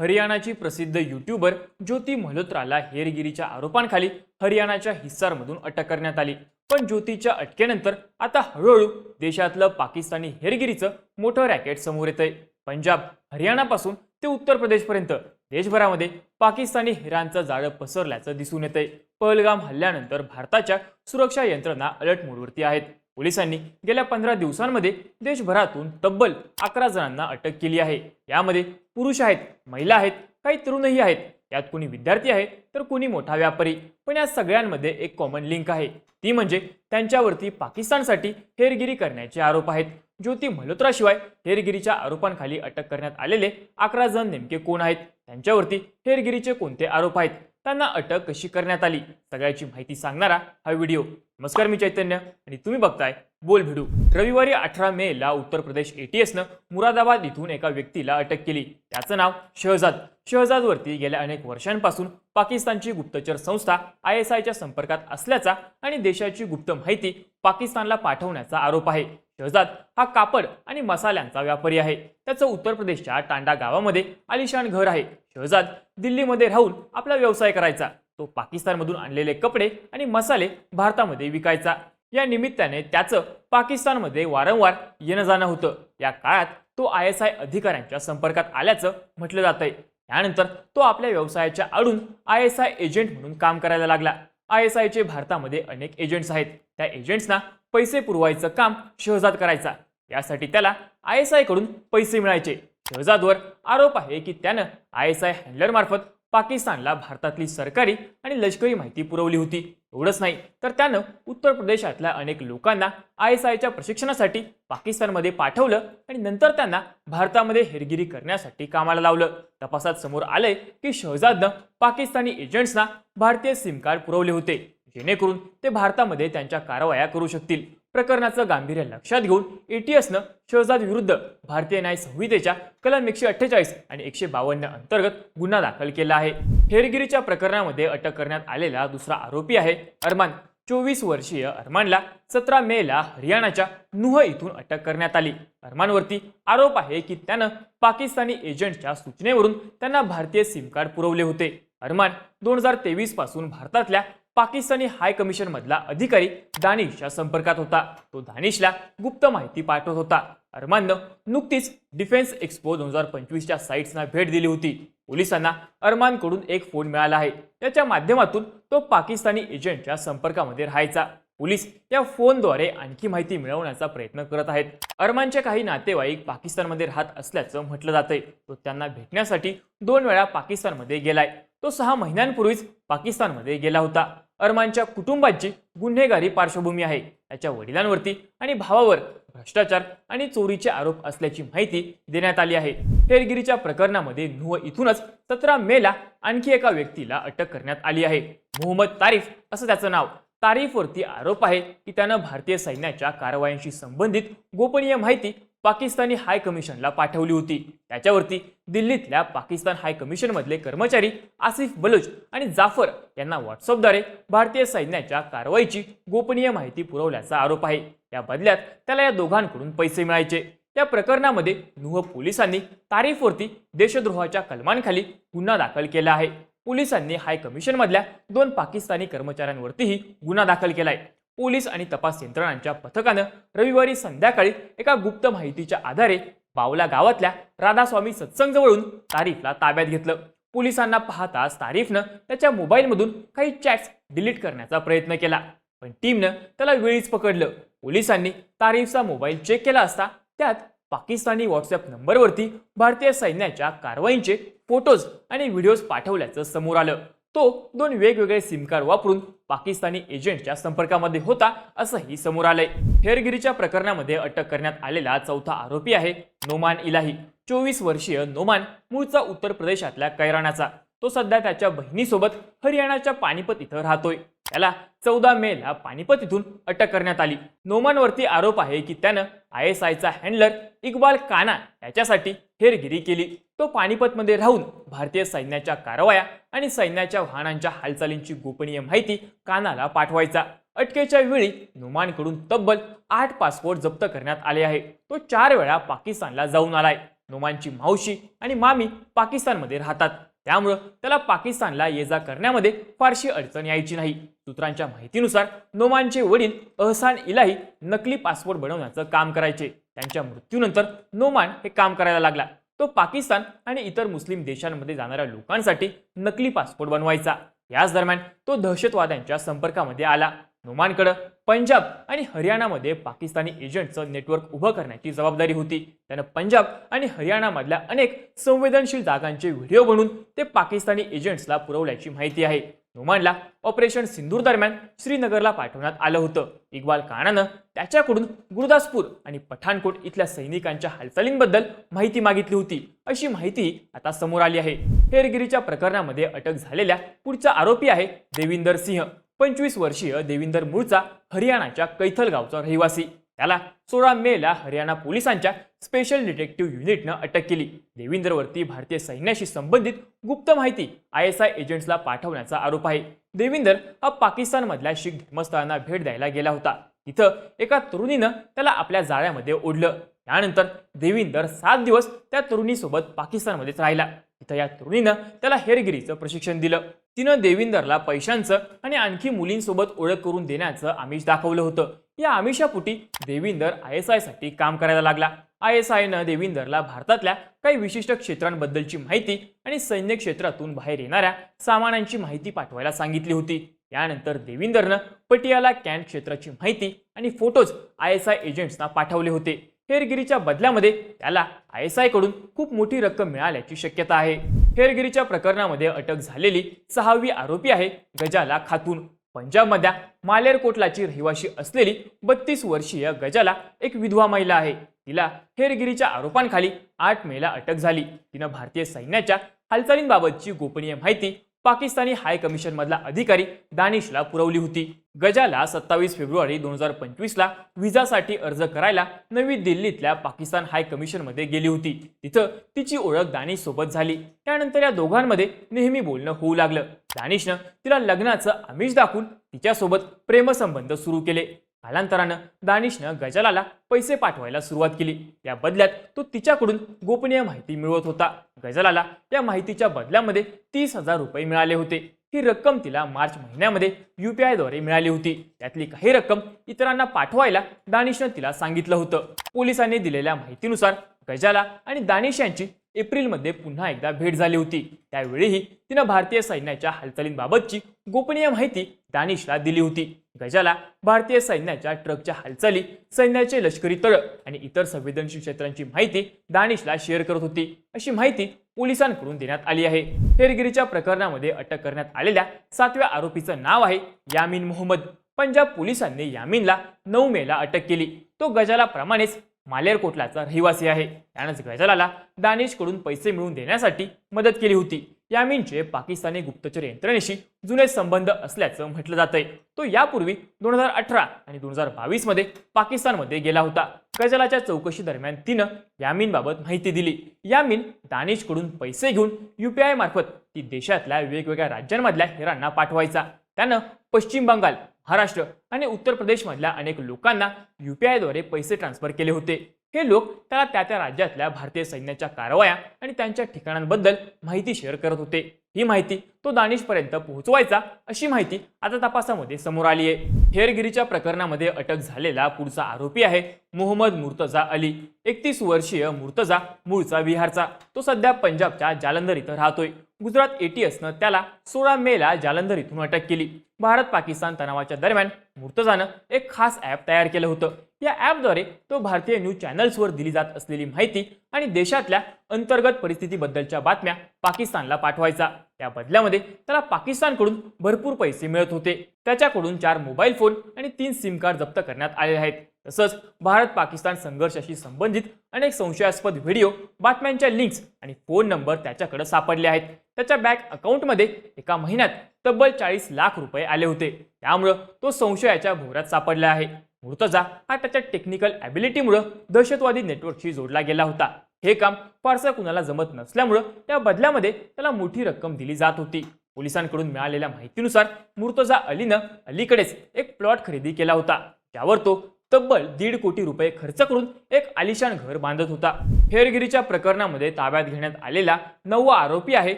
हरियाणाची प्रसिद्ध युट्यूबर ज्योती मल्होत्राला हेरगिरीच्या आरोपांखाली हरियाणाच्या हिस्सारमधून अटक करण्यात आली. पण ज्योतीच्या अटकेनंतर आता हळूहळू देशातलं पाकिस्तानी हेरगिरीचं मोठं रॅकेट समोर येतंय. पंजाब हरियाणापासून ते उत्तर प्रदेशपर्यंत देशभरामध्ये पाकिस्तानी हेरांचं जाळं पसरल्याचं दिसून येतंय. पहलगाम हल्ल्यानंतर भारताच्या सुरक्षा यंत्रणा अलर्ट मोडवरती आहेत. पोलिसांनी गेल्या पंधरा दिवसांमध्ये देशभरातून तब्बल अकरा जणांना अटक केली आहे. यामध्ये पुरुष आहेत महिला आहेत काही तरुणही आहेत. यात कुणी विद्यार्थी आहे तर कुणी मोठा व्यापारी. पण या सगळ्यांमध्ये एक कॉमन लिंक आहे. ती म्हणजे त्यांच्यावरती पाकिस्तानसाठी हेरगिरी करण्याचे आरोप आहेत. ज्योती मल्होत्राशिवाय हेरगिरीच्या आरोपांखाली अटक करण्यात आलेले अकरा जण नेमके कोण आहेत? त्यांच्यावरती हेरगिरीचे कोणते आरोप आहेत? त्यांना अटक कशी करण्यात आली? सगळ्याची माहिती सांगणारा हा व्हिडिओ. नमस्कार मी चैतन्य आणि तुम्ही बघताय बोल भिडू. रविवारी अठरा मे ला उत्तर प्रदेश एटीएसनं मुरादाबाद इथून एका व्यक्तीला अटक केली. त्याचं नाव शहजाद. शहजादवरती गेल्या अनेक वर्षांपासून पाकिस्तानची गुप्तचर संस्था आय एस आयच्या संपर्कात असल्याचा आणि देशाची गुप्त माहिती पाकिस्तानला पाठवण्याचा आरोप आहे. शहजाद हा कापड आणि मसाल्यांचा व्यापारी आहे. त्याचं उत्तर प्रदेशच्या टांडा गावामध्ये आलिशान घर आहे. शहजाद दिल्लीमध्ये राहून आपला व्यवसाय करायचा. तो पाकिस्तानमधून आणलेले कपडे आणि मसाले भारतामध्ये विकायचा. या निमित्ताने त्याचं पाकिस्तानमध्ये वारंवार येणं जाणं होतं. या काळात तो आय एस आय अधिकाऱ्यांच्या संपर्कात आल्याचं म्हटलं जातंय. त्यानंतर तो आपल्या व्यवसायाच्या आडून आय एस आय एजंट म्हणून काम करायला लागला. आय एस आयचे भारतामध्ये अनेक एजंट्स आहेत. त्या एजंट्सना पैसे पुरवायचं काम शहजाद करायचा. यासाठी त्याला आय एस आयकडून पैसे मिळायचे. शहजादवर आरोप आहे की त्यानं आय एस आय हँडलरमार्फत पाकिस्तानला भारतातली सरकारी आणि लष्करी माहिती पुरवली होती. एवढंच नाही तर त्यानं उत्तर प्रदेशातल्या अनेक लोकांना आय एस आयच्या प्रशिक्षणासाठी पाकिस्तानमध्ये पाठवलं आणि नंतर त्यांना भारतामध्ये हेरगिरी करण्यासाठी कामाला लावलं. तपासात समोर आलंय की शहजादनं पाकिस्तानी एजंट्सना भारतीय सिम कार्ड पुरवले होते. जेणेकरून ते भारतामध्ये त्यांच्या कारवाया करू शकतील. प्रकरणाचं गांभीर्य लक्षात घेऊन एटीएसनं शहजाद विरुद्ध भारतीय न्याय संहितेच्या कलम एकशे अठ्ठेचाळीस आणि एकशे बावन्न अंतर्गत गुन्हा दाखल केला आहे. हेरगिरीच्या प्रकरणामध्ये अटक करण्यात आलेला दुसरा आरोपी आहे अरमान. चोवीस वर्षीय अरमानला सतरा मे ला हरियाणाच्या नुह इथून अटक करण्यात आली. अरमानवरती आरोप आहे की त्यानं पाकिस्तानी एजंटच्या सूचनेवरून त्यांना भारतीय सिम कार्ड पुरवले होते. अरमान दोन हजार तेवीसपासून भारतातल्या पाकिस्तानी हाय कमिशन मधला अधिकारी दानिशच्या संपर्कात होता. तो दानिशला गुप्त माहिती पाठवत होता. अरमाननं नुकतीच डिफेन्स एक्सपो दोन हजार पंचवीसच्या साईट्सना भेट दिली होती. पोलिसांना अरमानकडून एक फोन मिळाला आहे. त्याच्या माध्यमातून तो पाकिस्तानी एजंटच्या संपर्कामध्ये राहायचा. पोलीस या फोनद्वारे आणखी माहिती मिळवण्याचा प्रयत्न करत आहेत. अरमानचे काही नातेवाईक पाकिस्तानमध्ये राहत असल्याचं म्हटलं जातंय. तो त्यांना भेटण्यासाठी दोन वेळा पाकिस्तानमध्ये गेलाय. तो सहा महिन्यांपूर्वीच पाकिस्तानमध्ये गेला होता. अरमानच्या कुटुंबाची गुन्हेगारी पार्श्वभूमी आहे. त्याच्या वडिलांवरती आणि भावावर भ्रष्टाचार आणि चोरीचे आरोप असल्याची माहिती देण्यात आली आहे. हेरगिरीच्या प्रकरणामध्ये नुह इथूनच सतरा मेला आणखी एका व्यक्तीला अटक करण्यात आली आहे. मोहम्मद तारीफ असं त्याचं नाव. तारीफवरती आरोप आहे की त्यानं भारतीय सैन्याच्या कारवायांशी संबंधित गोपनीय माहिती पाकिस्तानी हाय कमिशनला पाठवली होती. त्याच्यावरती दिल्लीतल्या पाकिस्तान हाय कमिशनमधले कर्मचारी आसिफ बलूच आणि जाफर यांना व्हॉट्सअपद्वारे भारतीय सैन्याच्या कारवाईची गोपनीय माहिती पुरवल्याचा आरोप आहे. या बदल्यात त्याला या दोघांकडून पैसे मिळायचे. या प्रकरणामध्ये नुह पोलिसांनी तारीफवरती देशद्रोहाच्या कलमांखाली गुन्हा दाखल केला आहे. पोलिसांनी हाय कमिशनमधल्या दोन पाकिस्तानी कर्मचाऱ्यांवरतीही गुन्हा दाखल केला आहे पोलीस आणि तपास यंत्रणांच्या पथकानं रविवारी संध्याकाळी एका गुप्त माहितीच्या आधारे बावला गावातल्या राधास्वामी सत्संगजवळून तारीफला ताब्यात घेतलं. पोलिसांना पाहताच तारीफनं त्याच्या मोबाईलमधून काही चॅट्स डिलीट करण्याचा प्रयत्न केला. पण टीमनं त्याला वेळीच पकडलं. पोलिसांनी तारीफचा मोबाईल चेक केला असता त्यात पाकिस्तानी व्हॉट्सअप नंबरवरती भारतीय सैन्याच्या कारवाईंचे फोटोज आणि व्हिडिओज पाठवल्याचं समोर आलं. तो दोन वेगवेगळे सिम कार्ड वापरून पाकिस्तानी एजंटच्या संपर्कामध्ये होता असंही समोर आलंय. हेरगिरीच्या प्रकरणामध्ये अटक करण्यात आलेला चौथा आरोपी आहे नोमान इलाही चोवीस वर्षीय नोमान मूळचा उत्तर प्रदेशातल्या कैराणाचा तो सध्या त्याच्या बहिणीसोबत हरियाणाच्या पानिपत इथं राहतोय. त्याला चौदा मे ला पानिपत इथून अटक करण्यात आली. नोमानवरती आरोप आहे की त्यानं आय एस आयचा हँडलर इक्बाल काना याच्यासाठी हेरगिरी केली. तो पानिपतमध्ये राहून भारतीय सैन्याच्या कारवाया आणि सैन्याच्या वाहनांच्या हालचालींची गोपनीय माहिती कानाला पाठवायचा. अटकेच्या वेळी नोमानकडून तब्बल आठ पासपोर्ट जप्त करण्यात आले आहे. तो चार वेळा पाकिस्तानला जाऊन आलाय. नोमानची मावशी आणि मामी पाकिस्तानमध्ये राहतात. त्यामुळं त्याला पाकिस्तानला ये जा करण्यामध्ये फारशी अडचण यायची नाही. सूत्रांच्या माहितीनुसार नोमानचे वडील अहसान इलाही नकली पासपोर्ट बनवण्याचं काम करायचे. त्यांच्या मृत्यूनंतर नोमान हे काम करायला लागला. तो पाकिस्तान आणि इतर मुस्लिम देशांमध्ये जाणाऱ्या लोकांसाठी नकली पासपोर्ट बनवायचा. याच दरम्यान तो दहशतवाद्यांच्या संपर्कामध्ये आला. नोमानकडं पंजाब आणि हरियाणामध्ये पाकिस्तानी एजंटचं नेटवर्क उभं करण्याची जबाबदारी होती. त्यानं पंजाब आणि हरियाणामधल्या अनेक संवेदनशील जागांचे व्हिडिओ बनवून ते पाकिस्तानी एजंट्सला पुरवल्याची माहिती आहे. नोमानला ऑपरेशन सिंदूर दरम्यान श्रीनगरला पाठवण्यात आलं होतं. इक्बाल कानानं त्याच्याकडून गुरुदासपूर आणि पठाणकोट इथल्या सैनिकांच्या हालचालींबद्दल माहिती मागितली होती. अशी माहिती आता समोर आली आहे. हेरगिरीच्या प्रकरणामध्ये अटक झालेल्या पुढचा आरोपी आहे देविंदर सिंह. पंचवीस वर्षीय देविंदर मूळचा हरियाणाच्या कैथल गावचा रहिवासी. त्याला सोळा मेला हरियाणा पोलिसांच्या स्पेशल डिटेक्टिव्ह युनिटनं अटक केली. देविंदरवरती भारतीय सैन्याशी संबंधित गुप्त माहिती आय एस आय एजंट्सला पाठवण्याचा आरोप आहे. देविंदर हा पाकिस्तानमधल्या शीख धर्मस्थळांना भेट द्यायला गेला होता. तिथं एका तरुणीनं त्याला आपल्या जाळ्यामध्ये ओढलं. त्यानंतर देविंदर सात दिवस त्या तरुणीसोबत पाकिस्तानमध्येच राहिला. तिथं या तरुणीनं त्याला हेरगिरीचं प्रशिक्षण दिलं. तिनं देविंदरला पैशांचं आणि आणखी मुलींसोबत ओळख करून देण्याचं आमिष दाखवलं होतं. या आमिषापुटी देविंदर आय एस आयसाठी काम करायला लागला. आय एस आयनं देविंदरला भारतातल्या काही विशिष्ट क्षेत्रांबद्दलची माहिती आणि सैन्य क्षेत्रातून बाहेर येणाऱ्या सामानांची माहिती पाठवायला सांगितली होती. यानंतर देविंदरनं पटियाला कॅन्ट क्षेत्राची माहिती आणि फोटोज आय एस आय एजंट्सना पाठवले होते. हेरगिरीच्या बदल्यामध्ये त्याला आय एस आयकडून खूप मोठी रक्कम मिळाल्याची शक्यता आहे. हेरगिरीच्या प्रकरणामध्ये अटक झालेली सहावी आरोपी आहे गजाला खातून. पंजाबमधल्या मालेरकोटलाची रहिवाशी असलेली बत्तीस वर्षीय गजाला एक विधवा महिला आहे. तिला हेरगिरीच्या आरोपांखाली आठ मेला अटक झाली. तिनं भारतीय सैन्याच्या हालचालींबाबतची गोपनीय माहिती पाकिस्तानी हाय कमिशन मधला अधिकारी दानिशला पुरवली होती. गजाला सत्तावीस फेब्रुवारी दोन हजार पंचवीसला व्हिजासाठी अर्ज करायला नवी दिल्लीतल्या पाकिस्तान हाय कमिशनमध्ये गेली होती. तिथं तिची ओळख दानिश सोबत झाली. त्यानंतर या दोघांमध्ये नेहमी बोलणं होऊ लागलं. दानिशनं तिला लग्नाचं आमिष दाखवून तिच्यासोबत प्रेमसंबंध सुरू केले. कालांतरानं दानिशनं गजालाला पैसे पाठवायला सुरुवात केली. या बदल्यात तो तिच्याकडून गोपनीय माहिती मिळवत होता. गजालाला या माहितीच्या बदल्यामध्ये तीस हजार रुपये मिळाले होते. ही रक्कम तिला मार्च महिन्यामध्ये युपीआयद्वारे मिळाली होती. त्यातली काही रक्कम इतरांना पाठवायला दानिशनं तिला सांगितलं होतं. पोलिसांनी दिलेल्या माहितीनुसार गजाला आणि दानिश यांची एप्रिलमध्ये पुन्हा एकदा भेट झाली होती. त्यावेळीही तिनं भारतीय सैन्याच्या हालचालींबाबतची गोपनीय माहिती दानिशला दिली होती. गजाला भारतीय सैन्याच्या ट्रकच्या हालचाली सैन्याचे लष्करी तळ आणि इतर संवेदनशील क्षेत्रांची माहिती दानिशला शेअर करत होती. अशी माहिती पोलिसांकडून देण्यात आली आहे. हेरगिरीच्या प्रकरणामध्ये अटक करण्यात आलेल्या सातव्या आरोपीचं नाव आहे यामीन मोहम्मद. पंजाब पोलिसांनी यामीनला नऊ मेला अटक केली. तो गजाला प्रमाणेच मालेरकोटलाचा रहिवासी आहे. त्यानंच गैजलाला दानिशकडून पैसे मिळवून देण्यासाठी मदत केली होती. यामीनचे पाकिस्तानी गुप्तचर यंत्रणेशी जुने संबंध असल्याचं म्हटलं जातंय. तो यापूर्वी दोन हजार अठरा आणि दोन हजार बावीसमध्ये पाकिस्तानमध्ये गेला होता. गजलाच्या चौकशी दरम्यान तिनं यामीनबाबत माहिती दिली. यामीन दानिशकडून पैसे घेऊन युपीआय मार्फत ती देशातल्या वेगवेगळ्या राज्यांमधल्या हिरांना पाठवायचा. त्यानं पश्चिम बंगाल महाराष्ट्र आणि उत्तर प्रदेशमधल्या अनेक लोकांना युपीआयद्वारे पैसे ट्रान्सफर केले होते. हे लोक त्याला त्या त्या राज्यातल्या भारतीय सैन्याच्या कारवाया आणि त्यांच्या ठिकाणांबद्दल माहिती शेअर करत होते. ही माहिती तो दानिशपर्यंत पोहोचवायचा अशी माहिती आता तपासामध्ये समोर आली आहे हेरगिरीच्या प्रकरणामध्ये अटक झालेला पुढचा आरोपी आहे मोहम्मद मुर्तजा अली. एकतीस वर्षीय मुर्तजा मूळचा बिहारचा. तो सध्या पंजाबच्या जालंधर इथं राहतोय. गुजरात एटीएसनं त्याला सोळा मेला जालंधर इथून अटक केली. भारत पाकिस्तान तणावाच्या दरम्यान मुर्तजानं एक खास ॲप तयार केलं होतं. या ॲपद्वारे तो भारतीय न्यूज चॅनल्सवर दिली जात असलेली माहिती आणि देशातल्या अंतर्गत परिस्थितीबद्दलच्या बातम्या पाकिस्तानला पाठवायचा. त्या बदल्यामध्ये त्याला पाकिस्तानकडून भरपूर पैसे मिळत होते. त्याच्याकडून चार मोबाईल फोन आणि तीन सिम कार्ड जप्त करण्यात आले आहेत. तसंच भारत पाकिस्तान संघर्षाशी संबंधित अनेक संशयास्पद व्हिडिओ बातम्यांच्या लिंक्स आणि फोन नंबर त्याच्याकडे सापडले आहेत. त्याच्या बँक अकाउंटमध्ये एका महिन्यात तब्बल चाळीस लाख रुपये आले होते. त्यामुळं तो संशयाच्या भोवऱ्यात सापडला आहे. मुर्तजा हा त्याच्या टेक्निकल ॲबिलिटीमुळं दहशतवादी नेटवर्कशी जोडला गेला होता. हे काम फारसं कुणाला जमत नसल्यामुळं त्या बदल्यामध्ये त्याला मोठी रक्कम दिली जात होती. पोलिसांकडून मिळालेल्या माहितीनुसार मुर्तजा अलीनं अलीकडेच एक प्लॉट खरेदी केला होता. त्यावर तो तब्बल दीड कोटी रुपये खर्च करून एक आलिशान घर बांधत होता. हेरगिरीच्या प्रकरणामध्ये ताब्यात घेण्यात आलेला नववा आरोपी आहे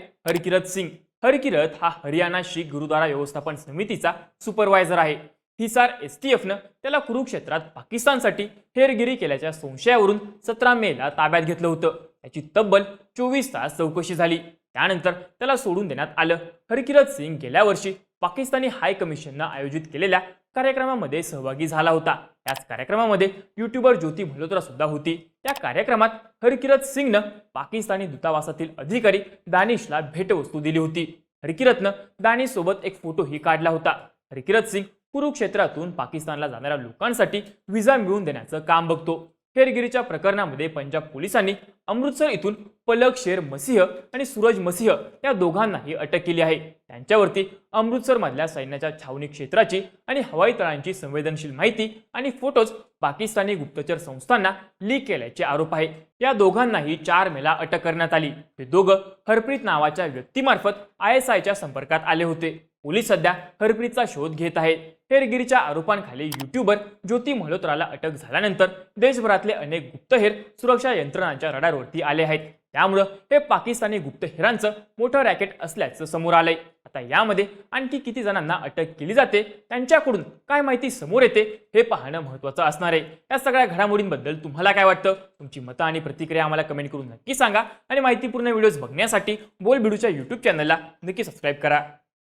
हरकिरत सिंग. हरकिरत हा हरियाणा शीख गुरुद्वारा व्यवस्थापन समितीचा सुपरवायझर आहे. हिसार एस टी एफनं त्याला कुरुक्षेत्रात पाकिस्तानसाठी हेरगिरी केल्याच्या संशयावरून सतरा मेला ताब्यात घेतलं होतं. त्याची तब्बल चोवीस तास चौकशी झाली. त्यानंतर त्याला सोडून देण्यात आलं. हरकिरत सिंग गेल्या वर्षी पाकिस्तानी हाय कमिशननं आयोजित केलेल्या कार्यक्रमामध्ये सहभागी झाला होता. याच कार्यक्रमामध्ये युट्यूबर ज्योती मल्होत्रा सुद्धा होती. त्या कार्यक्रमात हरकिरत सिंगनं पाकिस्तानी दूतावासातील अधिकारी दानिशला भेटवस्तू दिली होती. हरकिरतनं दानिशसोबत एक फोटोही काढला होता. हरकिरत सिंग कुरुक्षेत्रातून पाकिस्तानला जाणाऱ्या लोकांसाठी व्हिसा मिळवून देण्याचं काम बघतो. हेरगिरीच्या प्रकरणामध्ये पंजाब पोलिसांनी अमृतसर इथून पलक शेर मसीह आणि सूरज मसीह या दोघांनाही अटक केली आहे. त्यांच्यावरती अमृतसरमधल्या सैन्याच्या छावणी क्षेत्राची आणि हवाई तळांची संवेदनशील माहिती आणि फोटोज पाकिस्तानी गुप्तचर संस्थांना लीक केल्याचे आरोप आहे. या दोघांनाही चार मेला अटक करण्यात आली. हे दोघं हरप्रीत नावाच्या व्यक्तीमार्फत आय एस आयच्या संपर्कात आले होते. पोलीस सध्या हरप्रीतचा शोध घेत आहेत. हेरगिरीच्या आरोपांखाली युट्यूबर ज्योती मल्होत्राला अटक झाल्यानंतर देशभरातले अनेक गुप्तहेर सुरक्षा यंत्रणांच्या रडारवरती आले आहेत. त्यामुळं हे पाकिस्तानी गुप्तहेरांचं मोठं रॅकेट असल्याचं समोर आलंय. आता यामध्ये आणखी किती जणांना अटक केली जाते त्यांच्याकडून काय माहिती समोर येते हे पाहणं महत्त्वाचं असणार आहे. या सगळ्या घडामोडींबद्दल तुम्हाला काय वाटतं? तुमची मतं आणि प्रतिक्रिया आम्हाला कमेंट करून नक्की सांगा. आणि माहितीपूर्ण व्हिडिओज बघण्यासाठी बोल बिडूच्या युट्यूब चॅनलला नक्की सबस्क्राईब करा.